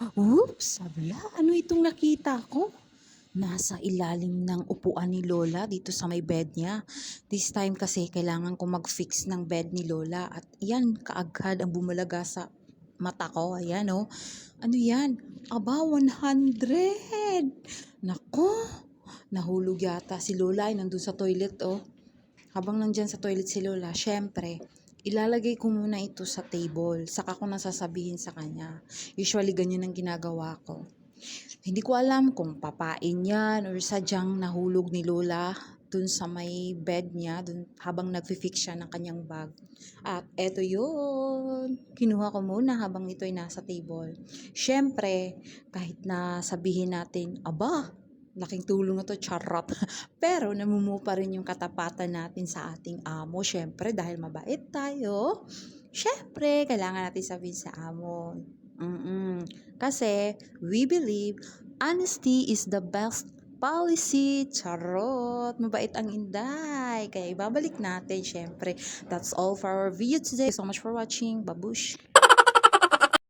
Oops, sabla, ano itong nakita ko? Nasa ilalim ng upuan ni Lola dito sa may bed niya. This time kasi kailangan ko mag-fix ng bed ni Lola at yan, kaagad ang bumalaga sa mata ko. Ayan oh. Ano yan? Aba, 100! Nako, nahulog yata si Lola ay nandun sa toilet oh. Habang nandyan sa toilet si Lola, syempre, ilalagay ko muna ito sa table. Saka ko nasasabihin sa kanya. Usually, ganyan ang ginagawa ko. Hindi ko alam kung papain yan or sadyang nahulog ni Lola dun sa may bed niya dun, habang nagfi-fix siya ng kanyang bag. At eto yun. Kinuha ko muna habang ito ay nasa table. Siyempre, kahit na sabihin natin, aba, laking tulong na to, charot. Pero namumuo pa rin yung katapatan natin sa ating amo. Siyempre, dahil mabait tayo, siyempre, kailangan natin sabihin sa amo. Mm-mm. Kasi, we believe, honesty is the best policy. Charot! Mabait ang inday. Kaya ibabalik natin, syempre. That's all for our video today. Thank you so much for watching. Babush!